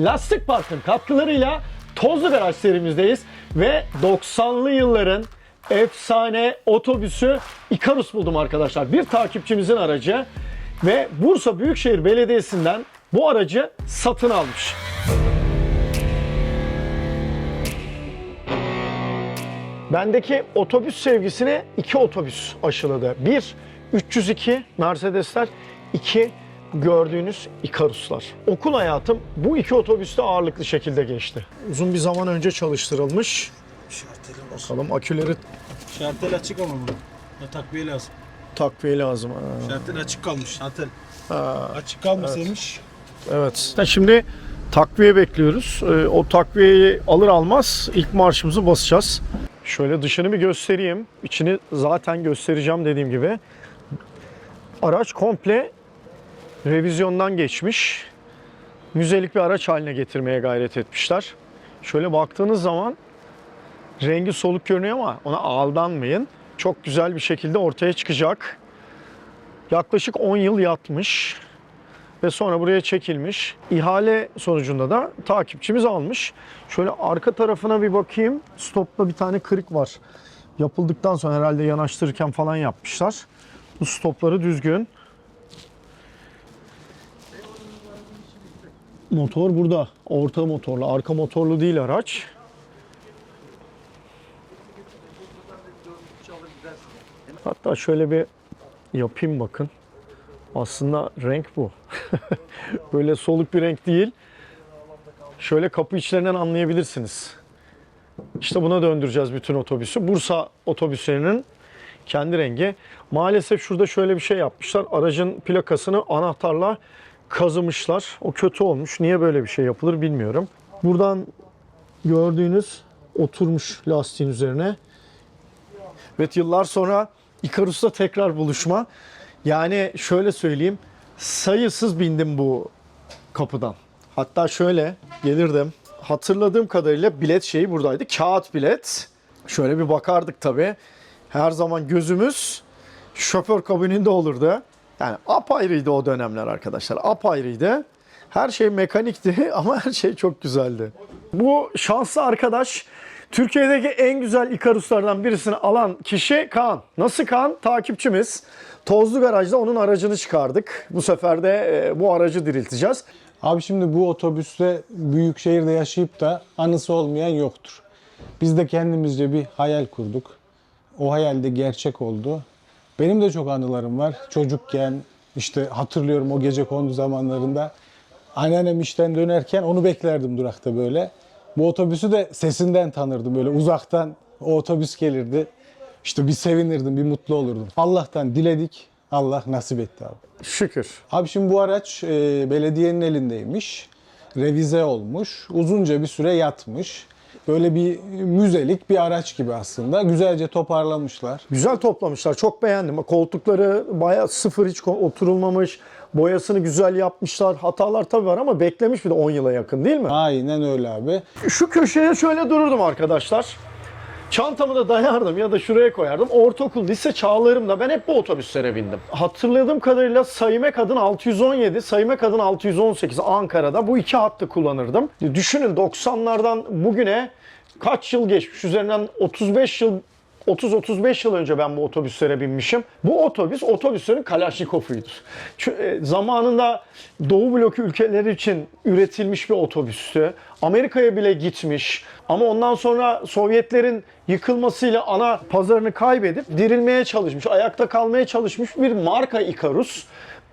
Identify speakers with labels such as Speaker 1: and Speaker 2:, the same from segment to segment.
Speaker 1: Lastik Park'ın katkılarıyla Tozlu Garaj serimizdeyiz ve 90'lı yılların efsane otobüsü Ikarus buldum arkadaşlar. Bir takipçimizin aracı ve Bursa Büyükşehir Belediyesi'nden bu aracı satın almış. Bendeki otobüs sevgisine iki otobüs aşıladı. Bir, 302 Mercedesler. iki gördüğünüz Ikaruslar. Okul hayatım bu iki otobüste ağırlıklı şekilde geçti. Uzun bir zaman önce çalıştırılmış.
Speaker 2: Şartel var.
Speaker 1: Bakalım aküleri
Speaker 2: Şartel açık ama bunun. Ya takviye lazım.
Speaker 1: takviye lazım. Ha.
Speaker 2: Şartel açık kalmış. Şartel.
Speaker 1: Ha,
Speaker 2: Açık kalmasaymış.
Speaker 1: Evet. Şimdi takviye bekliyoruz. Ee, O takviyeyi alır almaz ilk marşımızı basacağız. Şöyle dışını bir göstereyim. İçini zaten göstereceğim dediğim gibi. Araç komple revizyondan geçmiş. Müzelik bir araç haline getirmeye gayret etmişler. Şöyle baktığınız zaman rengi soluk görünüyor ama ona aldanmayın. Çok güzel bir şekilde ortaya çıkacak. Yaklaşık 10 yıl yatmış ve sonra buraya çekilmiş. İhale sonucunda da takipçimiz almış. Şöyle arka tarafına bir bakayım. Stopta bir tane kırık var. Yapıldıktan sonra herhalde yanaştırırken falan yapmışlar. Bu stopları düzgün. Motor burada. Orta motorlu. Arka motorlu değil araç. Hatta şöyle bir yapayım bakın. Aslında renk bu. Böyle soluk bir renk değil. Şöyle kapı içlerinden anlayabilirsiniz. İşte buna döndüreceğiz bütün otobüsü. Bursa otobüslerinin kendi rengi. Maalesef şurada şöyle bir şey yapmışlar. Aracın plakasını anahtarla kazımışlar. O kötü olmuş. Niye böyle bir şey yapılır bilmiyorum. Buradan gördüğünüz oturmuş lastiğin üzerine. Evet yıllar sonra Ikarus'ta tekrar buluşma. Yani şöyle söyleyeyim. Sayısız bindim bu kapıdan. Hatta şöyle gelirdim. Hatırladığım kadarıyla bilet şeyi buradaydı. Kağıt bilet. Şöyle bir bakardık tabii. Her zaman gözümüz şoför kabininde olurdu. Yani apayrıydı o dönemler arkadaşlar. Apayrıydı. Her şey mekanikti ama her şey çok güzeldi. Bu şanslı arkadaş Türkiye'deki en güzel Ikaruslardan birisini alan kişi Kaan. Nasıl Kaan? Takipçimiz. Tozlu Garaj'da onun aracını çıkardık. Bu sefer de e, bu aracı dirilteceğiz.
Speaker 3: Abi şimdi bu otobüste büyük şehirde yaşayıp da anısı olmayan yoktur. Biz de kendimizce bir hayal kurduk. O hayal de gerçek oldu. Benim de çok anılarım var. Çocukken işte hatırlıyorum o gece kondu zamanlarında. Anneannem işten dönerken onu beklerdim durakta böyle. Bu otobüsü de sesinden tanırdım böyle uzaktan o otobüs gelirdi. İşte bir sevinirdim, bir mutlu olurdum. Allah'tan diledik, Allah nasip etti abi.
Speaker 1: Şükür.
Speaker 3: Abi şimdi bu araç e, belediyenin elindeymiş. Revize olmuş. Uzunca bir süre yatmış. Böyle bir müzelik bir araç gibi aslında. Güzelce toparlamışlar.
Speaker 1: Güzel toplamışlar. Çok beğendim. Koltukları bayağı sıfır hiç oturulmamış. Boyasını güzel yapmışlar. Hatalar tabii var ama beklemiş bir de 10 yıla yakın değil mi?
Speaker 3: Aynen öyle abi.
Speaker 1: Şu köşeye şöyle dururdum arkadaşlar. Çantamı da dayardım ya da şuraya koyardım. Ortaokul, lise çağlarımda ben hep bu otobüslere bindim. Hatırladığım kadarıyla Sayıme Kadın 617, Sayıme Kadın 618 Ankara'da bu iki hattı kullanırdım. Düşünün 90'lardan bugüne kaç yıl geçmiş? Üzerinden 35 yıl 30-35 yıl önce ben bu otobüslere binmişim. Bu otobüs otobüslerin Kalaşnikov'uydu. E, Zamanında Doğu bloku ülkeleri için üretilmiş bir otobüstü. Amerika'ya bile gitmiş. Ama ondan sonra Sovyetlerin yıkılmasıyla ana pazarını kaybedip dirilmeye çalışmış, ayakta kalmaya çalışmış bir marka Ikarus.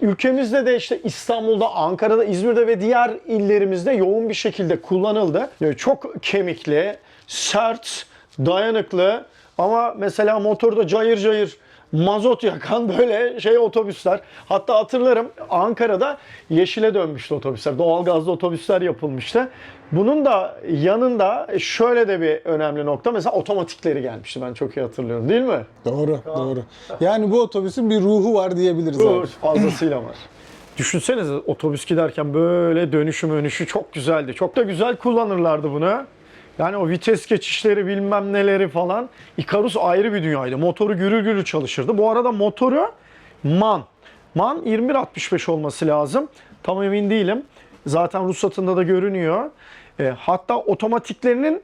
Speaker 1: Ülkemizde de işte İstanbul'da, Ankara'da, İzmir'de ve diğer illerimizde yoğun bir şekilde kullanıldı. Yani çok kemikli, sert, dayanıklı ama mesela motorda cayır cayır mazot yakan böyle şey otobüsler. Hatta hatırlarım Ankara'da yeşile dönmüştü otobüsler. Doğalgazlı otobüsler yapılmıştı. Bunun da yanında şöyle de bir önemli nokta. Mesela otomatikleri gelmişti. Ben çok iyi hatırlıyorum değil mi?
Speaker 3: Doğru, doğru. Yani bu otobüsün bir ruhu var diyebiliriz abi.
Speaker 1: fazlasıyla var. Düşünsenize otobüs giderken böyle dönüşü önüşü çok güzeldi. Çok da güzel kullanırlardı bunu. Yani o vites geçişleri bilmem neleri falan. Ikarus ayrı bir dünyaydı. Motoru gürül gürül çalışırdı. Bu arada motoru MAN. MAN 2165 olması lazım. Tam emin değilim. Zaten ruhsatında da görünüyor. E, hatta otomatiklerinin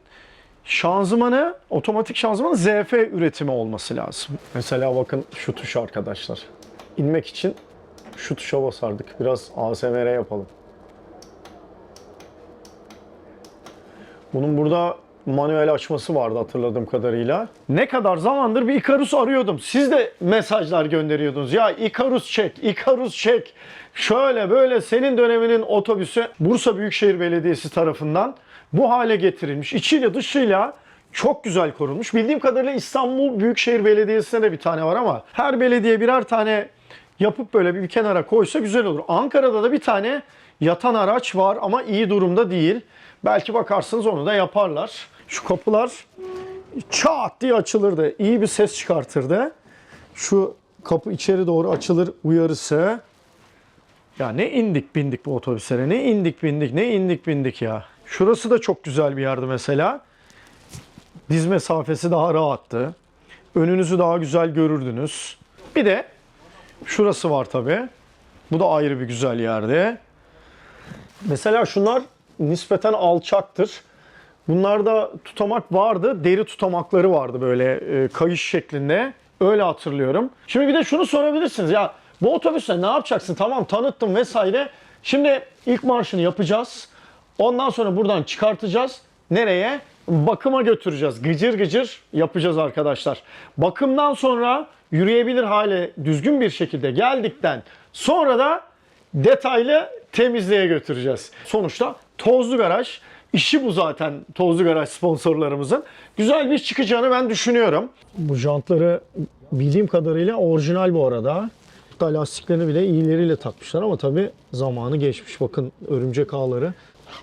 Speaker 1: şanzımanı, otomatik şanzımanı ZF üretimi olması lazım. Mesela bakın şu tuş arkadaşlar. İnmek için şu tuşa basardık. Biraz ASMR yapalım. Bunun burada manuel açması vardı hatırladığım kadarıyla. Ne kadar zamandır bir Icarus arıyordum. Siz de mesajlar gönderiyordunuz. Ya Icarus çek, Icarus çek. Şöyle böyle senin döneminin otobüsü Bursa Büyükşehir Belediyesi tarafından bu hale getirilmiş. İçiyle dışıyla çok güzel korunmuş. Bildiğim kadarıyla İstanbul Büyükşehir Belediyesi'ne de bir tane var ama her belediye birer tane yapıp böyle bir kenara koysa güzel olur. Ankara'da da bir tane yatan araç var ama iyi durumda değil. Belki bakarsınız onu da yaparlar. Şu kapılar çat diye açılırdı. İyi bir ses çıkartırdı. Şu kapı içeri doğru açılır uyarısı. Ya ne indik bindik bu otobüslere. Ne indik bindik, ne indik bindik ya. Şurası da çok güzel bir yerdi mesela. Diz mesafesi daha rahattı. Önünüzü daha güzel görürdünüz. Bir de şurası var tabi. Bu da ayrı bir güzel yerde. Mesela şunlar nispeten alçaktır. Bunlarda tutamak vardı. Deri tutamakları vardı böyle e, kayış şeklinde. Öyle hatırlıyorum. Şimdi bir de şunu sorabilirsiniz. Ya bu otobüsle ne yapacaksın? Tamam tanıttım vesaire. Şimdi ilk marşını yapacağız. Ondan sonra buradan çıkartacağız. Nereye? Bakıma götüreceğiz. Gıcır gıcır yapacağız arkadaşlar. Bakımdan sonra yürüyebilir hale düzgün bir şekilde geldikten sonra da detaylı temizliğe götüreceğiz. Sonuçta tozlu garaj. işi bu zaten tozlu garaj sponsorlarımızın. Güzel bir çıkacağını ben düşünüyorum. Bu jantları bildiğim kadarıyla orijinal bu arada. Hatta lastiklerini bile iyileriyle takmışlar ama tabi zamanı geçmiş. Bakın örümcek ağları.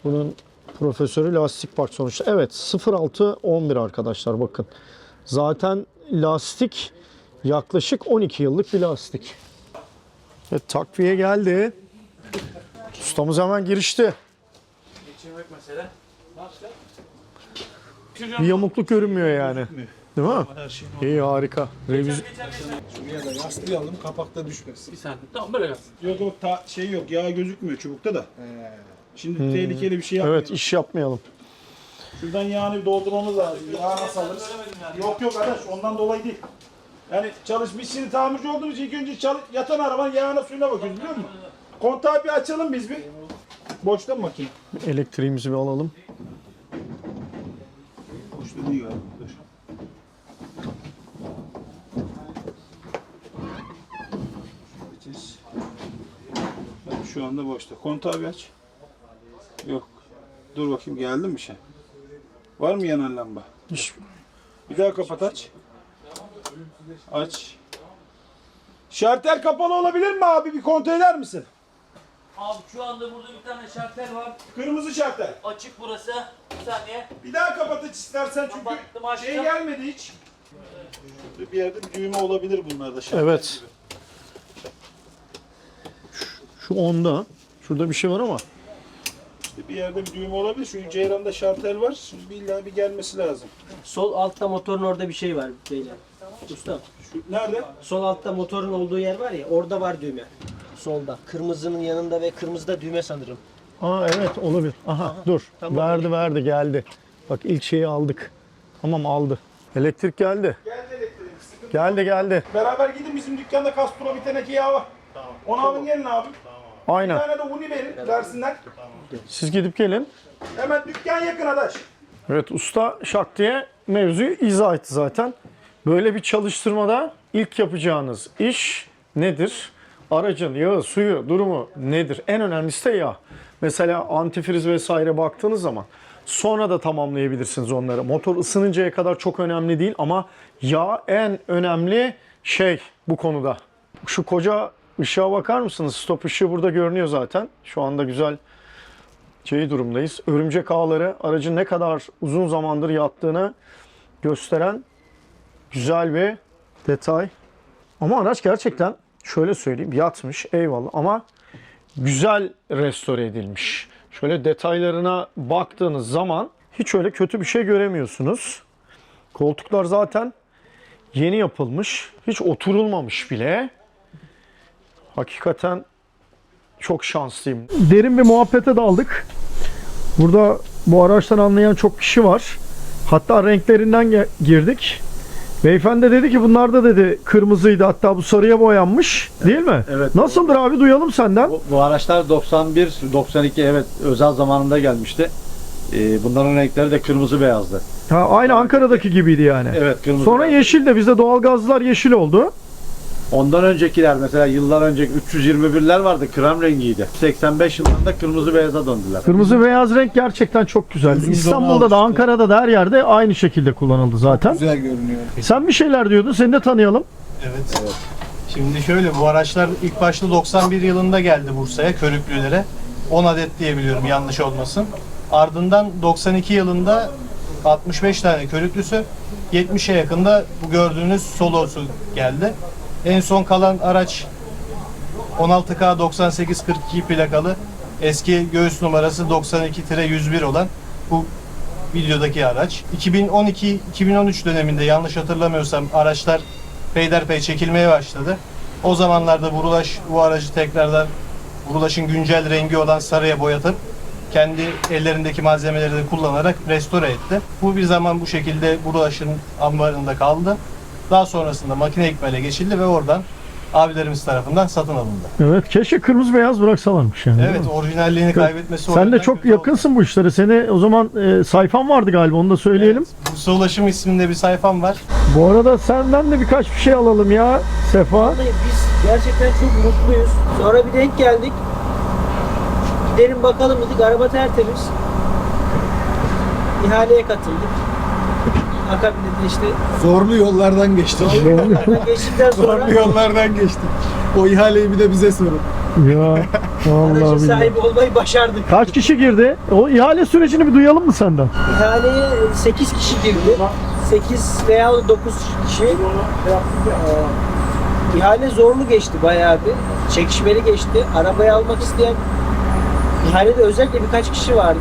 Speaker 1: Bunun profesörü lastik park sonuçta. Evet 06-11 arkadaşlar bakın. Zaten lastik yaklaşık 12 yıllık bir lastik. Evet takviye geldi. Ustamız hemen girişti.
Speaker 2: Geçirmek mesele.
Speaker 1: Bir yamukluk görünmüyor yani. Değil mi?
Speaker 2: Her şey
Speaker 1: İyi harika. Reviz
Speaker 2: Şuraya da yaslayalım kapakta düşmesin.
Speaker 4: Bir saniye. Tamam böyle yap.
Speaker 2: Yok yok ta, şey yok yağ gözükmüyor çubukta da. Şimdi tehlikeli bir şey yapmayalım.
Speaker 1: Evet iş yapmayalım.
Speaker 2: Şuradan yağını doldurmamız lazım. Yağ nasıl alırız? Yok yok arkadaş ondan dolayı değil. Yani çalış biz şimdi tamirci olduğumuz için ilk önce çalış, yatan arabanın yağına suyuna bakıyoruz biliyor musun? Kontağı bir açalım biz bir. Boşta mı makine?
Speaker 1: Elektriğimizi bir alalım.
Speaker 2: Boşta değil galiba. Dur. Şu anda boşta. Kontağı bir aç. Yok. Dur bakayım geldi mi şey? Var mı yanan lamba?
Speaker 1: İş-
Speaker 2: Bir daha kapat aç. Aç. Şartel kapalı olabilir mi abi? Bir kontrol eder misin?
Speaker 4: Abi şu anda burada bir tane şartel var.
Speaker 2: Kırmızı şartel.
Speaker 4: Açık burası. Bir saniye.
Speaker 2: Bir daha kapat aç istersen çünkü
Speaker 4: Kapattım, açtım.
Speaker 2: şey gelmedi hiç. Bir yerde bir düğme olabilir bunlarda şartel
Speaker 1: Evet.
Speaker 2: gibi.
Speaker 1: Şu onda. Şurada bir şey var ama.
Speaker 2: İşte bir yerde bir düğme olabilir. Şu Ceyran'da şartel var. Şimdi illa bir gelmesi lazım.
Speaker 5: Sol altta motorun orada bir şey var beyler. Ustam.
Speaker 2: Şu nerede?
Speaker 5: Sol altta motorun olduğu yer var ya orada var düğme. Solda. Kırmızının yanında ve kırmızıda düğme sanırım.
Speaker 1: Aa evet olabilir. Aha, dur.
Speaker 5: tamam.
Speaker 1: verdi verdi geldi. Bak ilk şeyi aldık. Tamam aldı. Elektrik geldi.
Speaker 2: Geldi elektriğimiz. Sıkıntı.
Speaker 1: Geldi geldi.
Speaker 2: Beraber gidin bizim dükkanda Castro bir teneke yağ var. Tamam. Onu alın gelin abi. Bir
Speaker 1: Aynen.
Speaker 2: tane de uni verin versinler.
Speaker 1: Siz gidip gelin.
Speaker 2: Hemen dükkan yakın adaş.
Speaker 1: Evet usta şak diye mevzuyu izah etti zaten. Böyle bir çalıştırmada ilk yapacağınız iş nedir? Aracın yağı, suyu, durumu nedir? En önemlisi de yağ. Mesela antifriz vesaire baktığınız zaman sonra da tamamlayabilirsiniz onları. Motor ısınıncaya kadar çok önemli değil ama yağ en önemli şey bu konuda. Şu koca ışığa bakar mısınız? Stop ışığı burada görünüyor zaten. Şu anda güzel şey durumdayız. Örümcek ağları aracın ne kadar uzun zamandır yattığını gösteren güzel bir detay. Ama araç gerçekten şöyle söyleyeyim yatmış eyvallah ama güzel restore edilmiş. Şöyle detaylarına baktığınız zaman hiç öyle kötü bir şey göremiyorsunuz. Koltuklar zaten yeni yapılmış. Hiç oturulmamış bile. Hakikaten çok şanslıyım. Derin bir muhabbete daldık. Burada bu araçtan anlayan çok kişi var. Hatta renklerinden girdik. Beyefendi dedi ki bunlar da dedi kırmızıydı hatta bu sarıya boyanmış değil mi?
Speaker 6: Evet.
Speaker 1: Nasıldır abi duyalım senden.
Speaker 6: Bu, bu araçlar 91, 92 evet özel zamanında gelmişti. Ee, bunların renkleri de kırmızı beyazdı.
Speaker 1: Ha, aynı Ankara'daki gibiydi yani.
Speaker 6: Evet kırmızı.
Speaker 1: Sonra
Speaker 6: beyaz.
Speaker 1: yeşil de bizde doğalgazlar yeşil oldu.
Speaker 6: Ondan öncekiler mesela yıllar önceki 321'ler vardı krem rengiydi. 85 yıllarında kırmızı beyaza döndüler.
Speaker 1: Kırmızı beyaz renk gerçekten çok güzel.
Speaker 3: Uzun
Speaker 1: İstanbul'da da. Ankara'da da her yerde aynı şekilde kullanıldı zaten.
Speaker 3: Güzel görünüyor.
Speaker 1: Sen bir şeyler diyordun seni de tanıyalım.
Speaker 7: Evet. Şimdi şöyle bu araçlar ilk başta 91 yılında geldi Bursa'ya Körüklülere. 10 adet diye biliyorum yanlış olmasın. Ardından 92 yılında 65 tane körüklüsü, 70'e yakında bu gördüğünüz solosu geldi. En son kalan araç 16K 9842 plakalı eski göğüs numarası 92-101 olan bu videodaki araç. 2012-2013 döneminde yanlış hatırlamıyorsam araçlar peyderpey çekilmeye başladı. O zamanlarda Burulaş bu aracı tekrardan Burulaş'ın güncel rengi olan sarıya boyatıp kendi ellerindeki malzemeleri de kullanarak restore etti. Bu bir zaman bu şekilde Burulaş'ın ambarında kaldı. Daha sonrasında makine ikmale geçildi ve oradan abilerimiz tarafından satın alındı.
Speaker 1: Evet keşke kırmızı beyaz bıraksalarmış yani.
Speaker 7: Evet orijinalliğini kaybetmesi
Speaker 1: Sen de çok
Speaker 7: kötü oldu.
Speaker 1: yakınsın bu işlere. Seni o zaman e, sayfan vardı galiba onu da söyleyelim.
Speaker 7: Evet, Bursa Ulaşım isminde bir sayfam var.
Speaker 1: Bu arada senden de birkaç bir şey alalım ya Sefa.
Speaker 5: Vallahi biz gerçekten çok mutluyuz. Sonra bir denk geldik. Gidelim bakalım dedik. Araba tertemiz. İhaleye katıldık. Akabinde de işte
Speaker 3: Zorlu yollardan geçtik.
Speaker 5: geçtikten sonra
Speaker 3: Zorlu yollardan geçtik. O ihaleyi bir de bize sorun.
Speaker 1: ya
Speaker 5: aracın
Speaker 1: vallahi billahi.
Speaker 5: sahibi olmayı başardık.
Speaker 1: Kaç kişi girdi? O ihale sürecini bir duyalım mı senden?
Speaker 5: İhaleye 8 kişi girdi. 8 veya 9 kişi. Ee, ihale zorlu geçti bayağı bir. Çekişmeli geçti. Arabayı almak isteyen ihalede özellikle birkaç kişi vardı.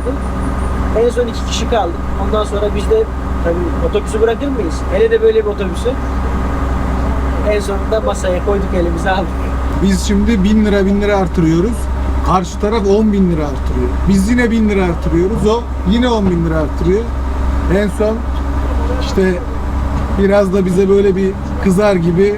Speaker 5: En son iki kişi kaldık. Ondan sonra biz de tabii otobüsü bırakır mıyız? Hele de böyle bir otobüsü. En sonunda masaya koyduk elimize aldık.
Speaker 3: Biz şimdi 1000 lira 1000 lira artırıyoruz. Karşı taraf 10 bin lira artırıyor. Biz yine 1000 lira artırıyoruz. O yine 10 bin lira artırıyor. En son işte biraz da bize böyle bir kızar gibi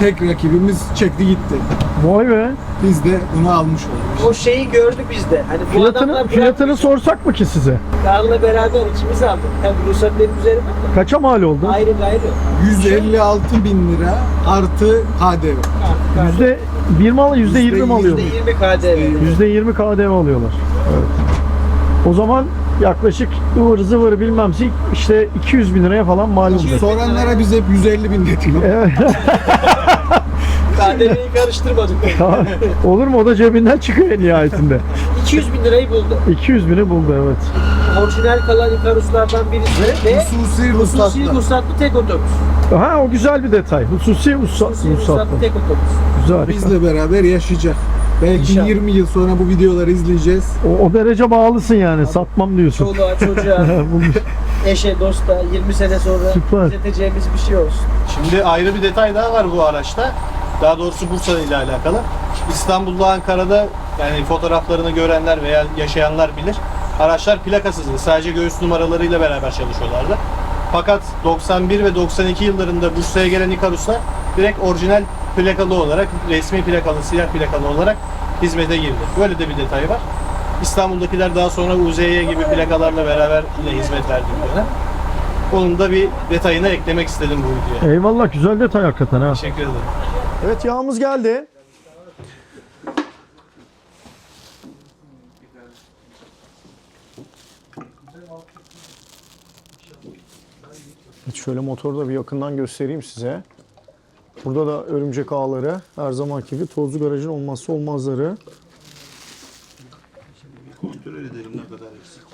Speaker 3: tek rakibimiz çekti gitti.
Speaker 1: Vay be.
Speaker 3: Biz de bunu almış olduk.
Speaker 5: O şeyi gördü bizde. Hani bu
Speaker 1: Fiyatını,
Speaker 5: adamlar
Speaker 1: fiyatını sorsak mı ki size?
Speaker 5: Karla beraber ikimiz aldık. Tabii ruhsat benim üzerimde.
Speaker 1: Kaça mal oldu?
Speaker 5: Ayrı gayrı.
Speaker 3: 156 bin lira artı KDV.
Speaker 1: Yüzde bir mi alıyor? Yüzde yirmi mi
Speaker 3: Yüzde
Speaker 1: alıyorlar?
Speaker 5: %20 KDV.
Speaker 1: Yüzde yirmi KDV alıyorlar. Evet. O zaman yaklaşık ıvır zıvır bilmemsi işte 200 bin liraya falan mal olacak.
Speaker 3: Soranlara biz hep 150 bin dedik.
Speaker 1: Evet.
Speaker 5: KDV'yi karıştırmadık.
Speaker 1: Tamam. Olur mu? O da cebinden çıkıyor en nihayetinde.
Speaker 5: 200 bin lirayı buldu.
Speaker 1: 200 bini buldu evet.
Speaker 5: Orijinal kalan Ikarus'lardan birisi ve
Speaker 3: Hususi
Speaker 5: hususi ruhsatlı tek otobüs.
Speaker 1: Ha o güzel bir detay. Hususi
Speaker 5: Hususi
Speaker 1: ruhsatlı.
Speaker 5: ruhsatlı tek otobüs.
Speaker 1: Güzel. harika.
Speaker 3: Bizle beraber yaşayacak. Belki
Speaker 5: İnşallah.
Speaker 3: 20 yıl sonra bu videoları izleyeceğiz.
Speaker 1: O, o derece bağlısın yani. Satmam diyorsun.
Speaker 5: Çoluğa, çocuğa, eşe, dosta 20 sene sonra
Speaker 1: Süper.
Speaker 5: izleteceğimiz bir şey olsun.
Speaker 7: Şimdi ayrı bir detay daha var bu araçta. Daha doğrusu Bursa ile alakalı. İstanbul'da, Ankara'da yani fotoğraflarını görenler veya yaşayanlar bilir. Araçlar plakasızdı. Sadece göğüs numaralarıyla beraber çalışıyorlardı. Fakat 91 ve 92 yıllarında Bursa'ya gelen Ikarus'lar direkt orijinal plakalı olarak, resmi plakalı, siyah plakalı olarak hizmete girdi. Böyle de bir detay var. İstanbul'dakiler daha sonra UZY gibi plakalarla beraber yine hizmet verdi bu dönem. Onun da bir detayını eklemek istedim bu videoya.
Speaker 1: Eyvallah güzel detay hakikaten ha.
Speaker 7: Teşekkür ederim.
Speaker 1: Evet yağımız geldi. Evet, şöyle motoru da bir yakından göstereyim size. Burada da örümcek ağları her zamanki gibi tozlu garajın olmazsa olmazları.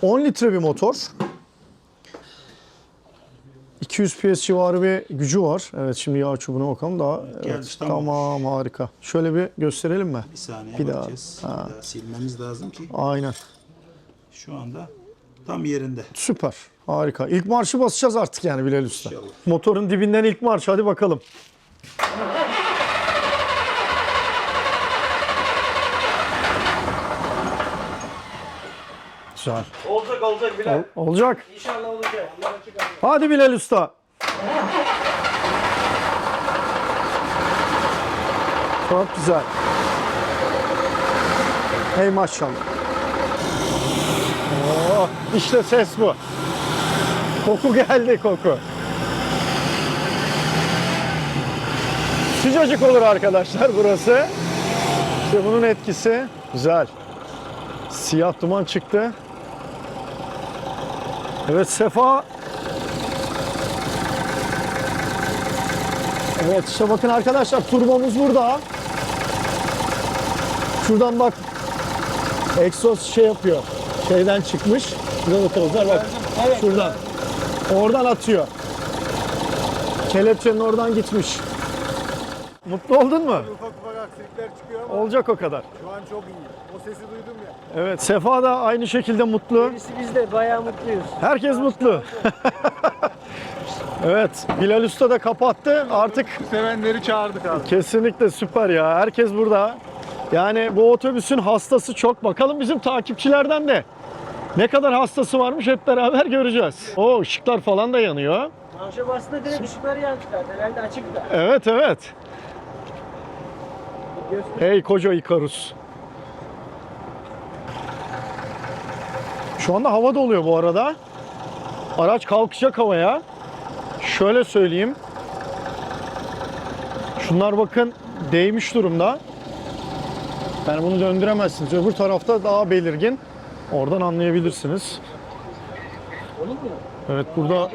Speaker 1: 10 litre bir motor. 200 PS civarı bir gücü var. Evet şimdi yağ çubuğuna bakalım daha. Evet,
Speaker 2: tamam.
Speaker 1: tamam harika. Şöyle bir gösterelim mi?
Speaker 2: Bir saniye
Speaker 1: Bir daha.
Speaker 2: bakacağız.
Speaker 1: Ha.
Speaker 2: Bir daha silmemiz lazım ki
Speaker 1: Aynen.
Speaker 2: şu anda tam yerinde.
Speaker 1: Süper. Harika. İlk marşı basacağız artık yani Bilal Usta. Motorun dibinden ilk marş. Hadi bakalım. Güzel.
Speaker 4: Olacak olacak Bilal.
Speaker 1: Ol- olacak.
Speaker 5: İnşallah olacak. Allah.
Speaker 1: Hadi Bilal Usta. Çok güzel. Hey maşallah. Oo, işte ses bu. Koku geldi koku. Sıcacık olur arkadaşlar burası. İşte bunun etkisi güzel. Siyah duman çıktı. Evet Sefa Evet işte bakın arkadaşlar turbomuz burada. Şuradan bak egzoz şey yapıyor. Şeyden çıkmış. Burada da tozlar bak. Şuradan. Oradan atıyor. Kelepçenin oradan gitmiş. Mutlu oldun mu?
Speaker 3: Ufak ufak aksilikler çıkıyor ama
Speaker 1: Olacak o kadar.
Speaker 3: şu an çok iyi. O sesi duydum ya.
Speaker 1: Evet Sefa da aynı şekilde mutlu.
Speaker 5: Birisi biz de bayağı mutluyuz.
Speaker 1: Herkes mutlu. evet Bilal Usta da kapattı. Artık
Speaker 3: Sevenleri çağırdık abi.
Speaker 1: Kesinlikle süper ya. Herkes burada. Yani bu otobüsün hastası çok. Bakalım bizim takipçilerden de ne kadar hastası varmış hep beraber göreceğiz. O ışıklar falan da yanıyor.
Speaker 5: Marşa bastığında direkt ışıkları yandı zaten. Herhalde açık da.
Speaker 1: Evet evet. Hey koca Ikarus. Şu anda hava doluyor bu arada. Araç kalkacak havaya. Şöyle söyleyeyim. Şunlar bakın değmiş durumda. Yani bunu döndüremezsiniz. Öbür tarafta daha belirgin. Oradan anlayabilirsiniz. Evet burada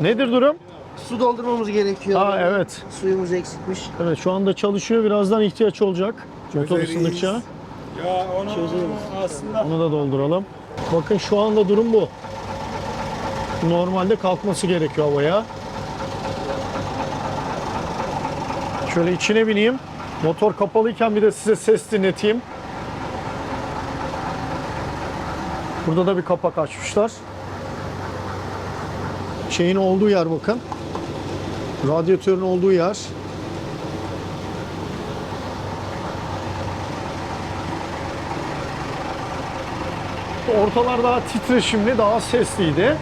Speaker 1: nedir durum?
Speaker 5: Su doldurmamız gerekiyor.
Speaker 1: Aa evet.
Speaker 5: Suyumuz eksikmiş.
Speaker 1: Evet şu anda çalışıyor. Birazdan ihtiyaç olacak. Motor ısındıkça.
Speaker 2: Ya onu aslında
Speaker 1: Onu da dolduralım. Bakın şu anda durum bu. Normalde kalkması gerekiyor havaya. Şöyle içine bineyim. Motor kapalıyken bir de size ses dinleteyim. Burada da bir kapak açmışlar. Şeyin olduğu yer bakın. Radyatörün olduğu yer. Ortalar daha titreşimli, daha sesliydi.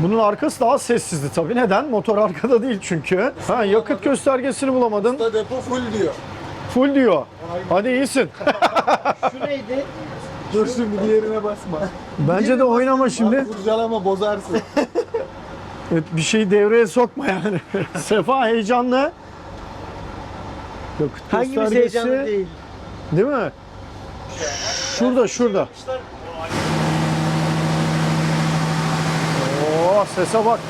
Speaker 1: Bunun arkası daha sessizdi tabii. Neden? Motor arkada değil çünkü. Ha yakıt göstergesini bulamadın.
Speaker 3: Da depo full diyor.
Speaker 1: Full diyor. Hadi iyisin.
Speaker 5: Şu neydi?
Speaker 3: Dur şimdi diğerine basma.
Speaker 1: Bence de oynama şimdi.
Speaker 3: Bak kurcalama bozarsın.
Speaker 1: Evet, bir şeyi devreye sokma yani. Sefa heyecanlı. Yakıt
Speaker 5: Hangimiz
Speaker 1: göstergesi.
Speaker 5: heyecanlı değil?
Speaker 1: Değil mi? Şurada, şurada. Oo, sese bak.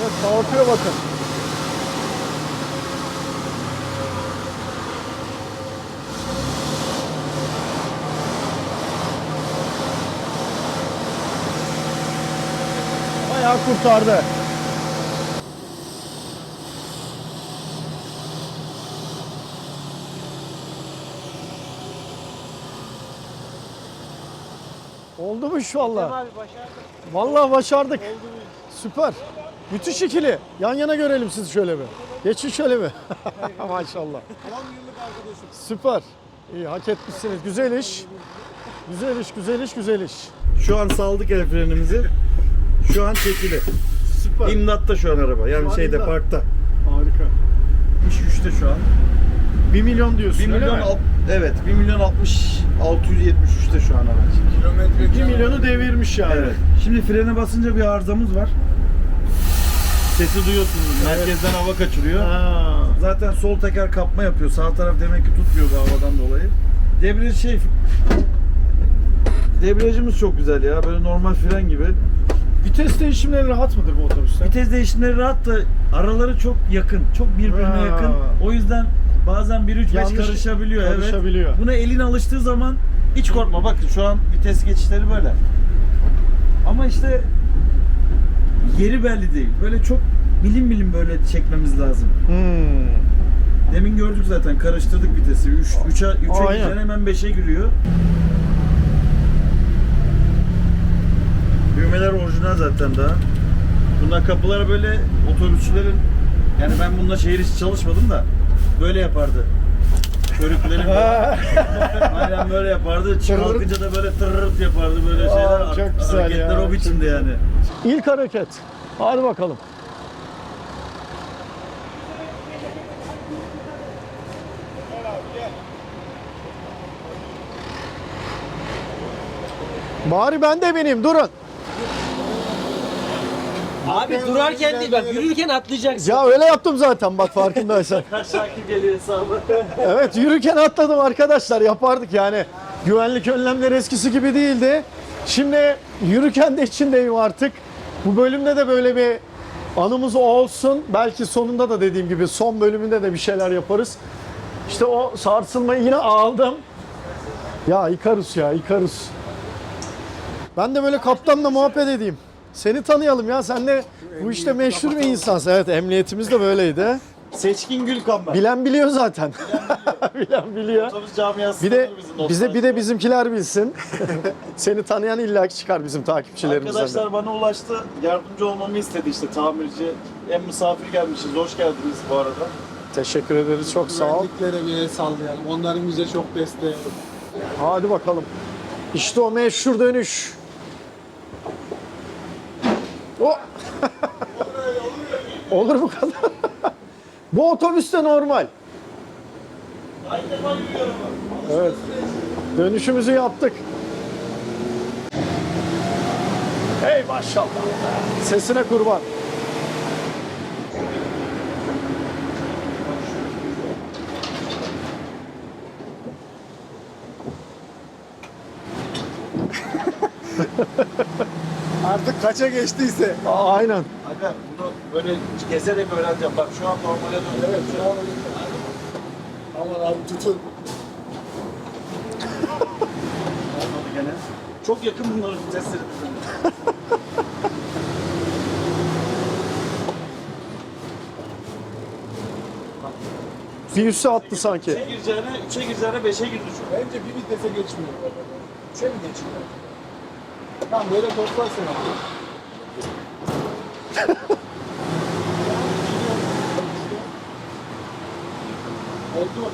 Speaker 1: Evet, kalkıyor bakın. Bayağı kurtardı. Oldu mu şu valla? Vallahi başardık. Süper. Müthiş ikili. Yan yana görelim sizi şöyle bir. Geçin şöyle bir. Maşallah.
Speaker 3: 10 yıllık arkadaşım.
Speaker 1: Süper. İyi hak etmişsiniz. Güzel iş. Güzel iş, güzel iş, güzel iş.
Speaker 6: Şu an saldık el frenimizi. Şu an çekili.
Speaker 1: Süper.
Speaker 6: İmdatta şu an araba. Yani
Speaker 1: Şu an
Speaker 6: şeyde
Speaker 1: imdat.
Speaker 6: parkta.
Speaker 1: Harika.
Speaker 6: 63'te şu an.
Speaker 1: 1 milyon diyorsun
Speaker 6: 1
Speaker 1: öyle
Speaker 6: milyon
Speaker 1: mi?
Speaker 6: alt- evet 1 milyon 60 673'te şu an araç.
Speaker 3: Kilometre
Speaker 1: 1 milyonu devirmiş yani.
Speaker 6: Evet. Şimdi frene basınca bir arızamız var. Sesi duyuyorsunuz. Merkezden hava kaçırıyor.
Speaker 1: Ha.
Speaker 6: Zaten sol teker kapma yapıyor. Sağ taraf demek ki tutmuyor bu havadan dolayı. Debriyaj şey Debriyajımız çok güzel ya. Böyle normal fren gibi.
Speaker 1: Vites değişimleri rahat mıdır bu otobüste?
Speaker 6: Vites değişimleri rahat da araları çok yakın. Çok birbirine
Speaker 1: Ha.
Speaker 6: yakın. O yüzden bazen 1 3 5
Speaker 1: Yanlış
Speaker 6: karışabiliyor.
Speaker 1: karışabiliyor.
Speaker 6: Evet. Buna elin alıştığı zaman hiç korkma. Bakın şu an vites geçişleri böyle. Ama işte yeri belli değil. Böyle çok milim milim böyle çekmemiz lazım.
Speaker 1: Hmm.
Speaker 6: Demin gördük zaten karıştırdık vitesi. 3 3'e 3'e
Speaker 1: Aynen.
Speaker 6: giden hemen 5'e giriyor. Düğmeler orijinal zaten daha. Bunlar kapıları böyle otobüsçülerin yani ben bununla şehir içi çalışmadım da böyle yapardı. körükleri böyle. Aynen böyle yapardı. Kalkınca da böyle tırırt yapardı böyle şeyler.
Speaker 1: Aa, çok güzel
Speaker 6: Hareketler
Speaker 1: ya,
Speaker 6: o biçimde yani.
Speaker 1: İlk hareket. Hadi bakalım. Bari ben de bineyim durun.
Speaker 5: Abi durarken değil bak yürürken atlayacaksın.
Speaker 1: Ya öyle yaptım zaten bak farkındaysan.
Speaker 6: Şakir geliyor hesabı.
Speaker 1: evet yürürken atladım arkadaşlar yapardık yani. Güvenlik önlemleri eskisi gibi değildi. Şimdi yürürken de içindeyim artık. Bu bölümde de böyle bir anımız olsun. Belki sonunda da dediğim gibi son bölümünde de bir şeyler yaparız. İşte o sarsılmayı yine aldım. Ya Ikarus ya Ikarus. Ben de böyle kaptanla muhabbet edeyim. Seni tanıyalım ya. Sen de bu işte meşhur bir insansın. Evet emniyetimiz de böyleydi.
Speaker 6: Seçkin Gülkan ben.
Speaker 1: Bilen biliyor zaten. Bilen biliyor.
Speaker 6: Otobüs camiası
Speaker 1: Bir de bize bir de bizimkiler bilsin. Seni tanıyan illaki çıkar bizim takipçilerimizden. de.
Speaker 6: Arkadaşlar bana ulaştı. Yardımcı olmamı istedi işte tamirci. Hem misafir gelmişiz. Hoş geldiniz bu arada.
Speaker 1: Teşekkür ederiz. Çok sağ ol.
Speaker 3: Güvenliklere bir el sallayalım. Onların bize çok desteği.
Speaker 1: Hadi bakalım. İşte o meşhur dönüş. O. Olur bu kadar. bu otobüste normal. Evet. Dönüşümüzü yaptık. Hey maşallah. Sesine kurban.
Speaker 3: Kaça geçtiyse.
Speaker 1: Aa, aynen.
Speaker 6: Aga bunu böyle gezerek öğreneceğim. Bak şu an normale döndü. Evet şu an
Speaker 3: Aman abi tutun.
Speaker 6: olmadı gene. Çok yakın bunların vitesleri birbirine.
Speaker 1: Bir üstü attı sanki.
Speaker 6: 3'e gireceğine, 3'e gireceğine 5'e girdi şu an.
Speaker 3: Bence bir vitese geçmiyor. Üçe mi geçiyor? Tamam böyle toplarsın abi. Oldu.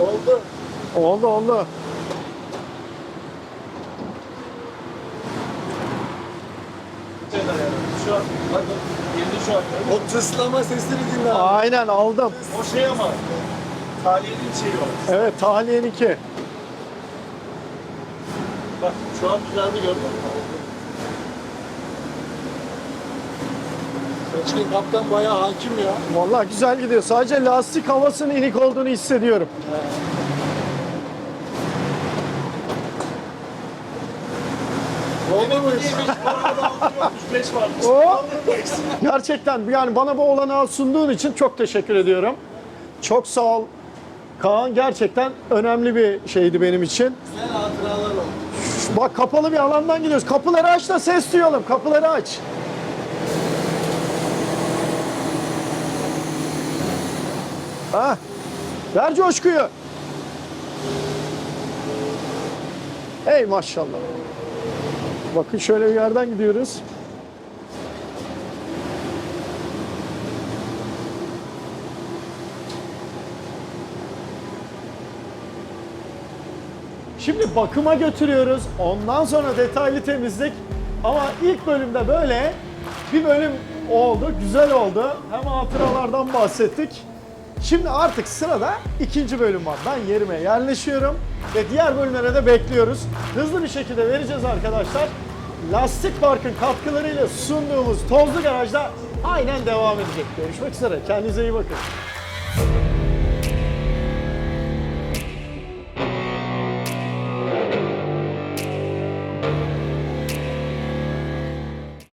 Speaker 3: Oldu.
Speaker 1: Oldu oldu.
Speaker 6: Şu an girdi şu an.
Speaker 3: O tıslama sesini dinle abi.
Speaker 1: Aynen aldım.
Speaker 6: O şey ama tahliyenin şeyi var.
Speaker 1: Evet tahliyen 2.
Speaker 6: Bak şu an düzeldi gördün mü?
Speaker 3: Seçkin kaptan bayağı hakim ya.
Speaker 1: Vallahi güzel gidiyor. Sadece lastik havasının inik olduğunu hissediyorum.
Speaker 3: Oldu mu?
Speaker 6: 5 var.
Speaker 1: O gerçekten yani bana bu olanağı sunduğun için çok teşekkür ediyorum. Çok sağ ol. Kaan gerçekten önemli bir şeydi benim için.
Speaker 3: Güzel.
Speaker 1: Bak kapalı bir alandan gidiyoruz. Kapıları aç da ses duyalım. Kapıları aç. Ha. Ver coşkuyu. Hey maşallah. Bakın şöyle bir yerden gidiyoruz. Şimdi bakıma götürüyoruz. Ondan sonra detaylı temizlik. Ama ilk bölümde böyle bir bölüm oldu. Güzel oldu. Hem hatıralardan bahsettik. Şimdi artık sırada ikinci bölüm var. Ben yerime yerleşiyorum ve diğer bölümlere de bekliyoruz. Hızlı bir şekilde vereceğiz arkadaşlar. Lastik Park'ın katkılarıyla sunduğumuz Tozlu Garaj'da aynen devam edecek. Görüşmek üzere. Kendinize iyi bakın.